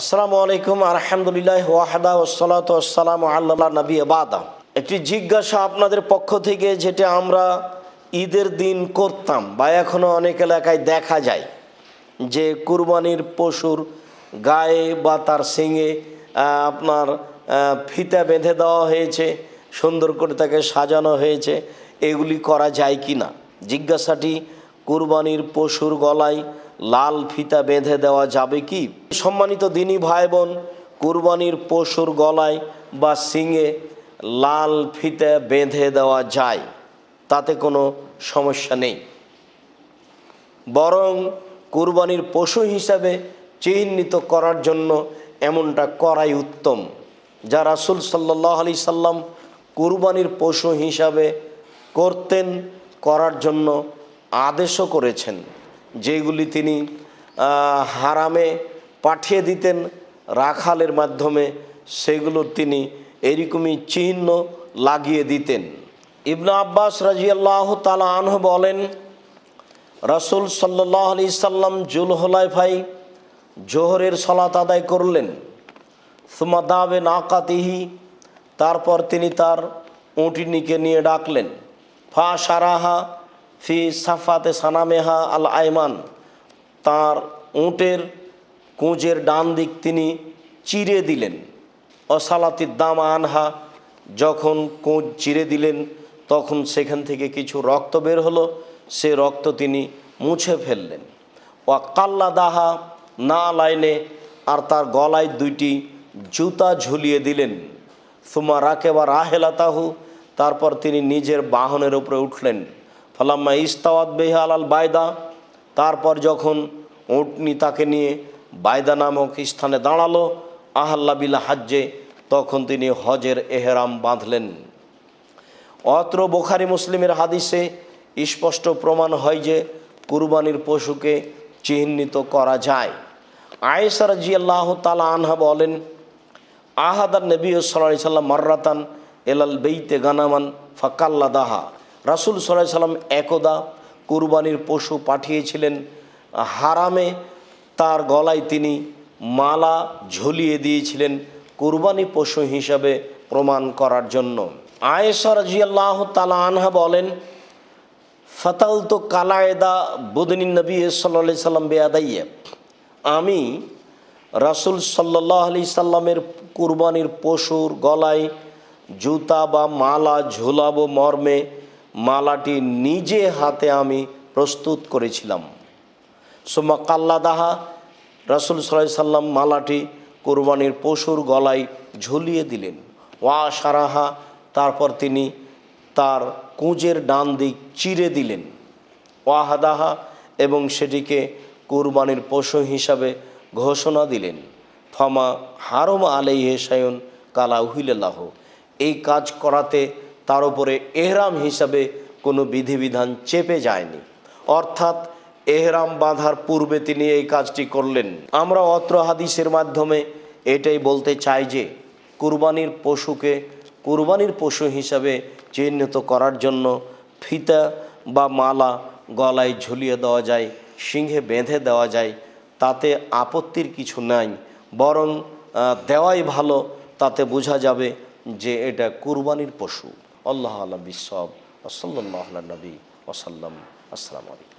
আসসালামু আলাইকুম আলহামদুলিল্লাহ ওয়াহাদা ওসালাত আসসালাম আল্লাহ নবী বাদা একটি জিজ্ঞাসা আপনাদের পক্ষ থেকে যেটা আমরা ঈদের দিন করতাম বা এখনও অনেক এলাকায় দেখা যায় যে কুরবানির পশুর গায়ে বা তার সিঙে আপনার ফিতা বেঁধে দেওয়া হয়েছে, সুন্দর করে তাকে সাজানো হয়েছে, এগুলি করা যায় কি না জিজ্ঞাসাটি কুরবানির পশুর গলায় লাল ফিতা বেঁধে দেওয়া যাবে কি? সম্মানিত দিনী ভাই বোন কুরবানির পশুর গলায় বা সিঙে লাল ফিতা বেঁধে দেওয়া যায়, তাতে কোনো সমস্যা নেই। বরং কুরবানির পশু হিসাবে চিহ্নিত করার জন্য এমনটা করাই উত্তম। যা রাসুল সাল্লাহ আলি সাল্লাম কুরবানির পশু হিসাবে করতেন, করার জন্য আদেশও করেছেন। যেগুলি তিনি হারামে পাঠিয়ে দিতেন রাখালের মাধ্যমে, সেগুলো তিনি এরকমই চিহ্ন লাগিয়ে দিতেন। ইবনা আব্বাস রাজিয়াল্লাহ তালা আনহ বলেন, রাসুল সাল্লাহ আলি সাল্লাম জুলহলাই ভাই জোহরের সলাত আদায় করলেন। সুমা সুমাদাবে নাকাতিহি, তারপর তিনি তার উঁটিনিকে নিয়ে ডাকলেন। ফা সারাহা ফি সাফাতে সানামেহা আল আয়মান তার উঁটের কুঁজের ডান দিক তিনি চিরে দিলেন। অসালাতির দাম আনহা, যখন কোঁচ চিরে দিলেন, তখন সেখান থেকে কিছু রক্ত বের হলো। সে রক্ত তিনি মুছে ফেললেন। ও কাল্লা দাহা না লাইনে আর তার গলায় দুইটি জুতা ঝুলিয়ে দিলেন। সুমা রাকে বা রাহেলাতাহু, তারপর তিনি নিজের বাহনের উপরে উঠলেন। ফালাম্মা ইস্তাওয়াত বেহাল আলাল বায়দা তারপর যখন উটনি তাকে নিয়ে বায়দা নামক স্থানে দাঁড়াল, আহাল্লা বিলা হাজ্জে, তখন তিনি হজের এহেরাম বাঁধলেন। অত্র বোখারি মুসলিমের হাদিসে স্পষ্ট প্রমাণ হয় যে কুরবানির পশুকে চিহ্নিত করা যায়। আয়েসার জি আল্লাহ তালা আনহা বলেন আহাদার নবী সাল্লাহ সাল্লাম মার্রাতান এলাল বেইতে গানামান ফাকাল্লা দাহা রাসুল সাল্লাহ সাল্লাম একদা কুরবানির পশু পাঠিয়েছিলেন হারামে, তার গলায় তিনি মালা ঝুলিয়ে দিয়েছিলেন কুরবানি পশু হিসাবে প্রমাণ করার জন্য। আয়েশর জিয়াল্লাহ তালা আনহা বলেন ফতাল তো কালায়দা বুদনিন নবী সাল্লা সাল্লাম বেয়াদাইয়ে আমি রাসুল সাল্লাহ আলি সাল্লামের কুরবানির পশুর গলায় জুতা বা মালা ঝুলাবো মর্মে মালাটি নিজে হাতে আমি প্রস্তুত করেছিলাম। সোমা কাল্লাদাহা, রাসুল সাল্লাহ সাল্লাম মালাটি কুরবানির পশুর গলায় ঝুলিয়ে দিলেন। ওয়া সারাহা তারপর তিনি তার কুঁজের ডান দিক চিরে দিলেন। ওয়াহাদাহা এবং সেটিকে কুরবানির পশু হিসাবে ঘোষণা দিলেন। ফমা হারম আলাই হেসায়ন কালা উহিল্লাহ এই কাজ করাতে তার উপরে এহরাম হিসাবে কোনো বিধিবিধান চেপে যায়নি। অর্থাৎ এহরাম বাঁধার পূর্বে তিনি এই কাজটি করলেন। আমরা অত্র হাদিসের মাধ্যমে এটাই বলতে চাই যে, কুরবানির পশুকে কুরবানির পশু হিসাবে চিহ্নিত করার জন্য ফিতা বা মালা গলায় ঝুলিয়ে দেওয়া যায়, সিংহে বেঁধে দেওয়া যায়, তাতে আপত্তির কিছু নাই, বরং দেওয়াই ভালো, তাতে বোঝা যাবে যে এটা কুরবানির পশু। আল্লাহ আলম বিশ্বব ওসল্লাহ নবী ওসাল্লাম আসসালামু আলাইকুম।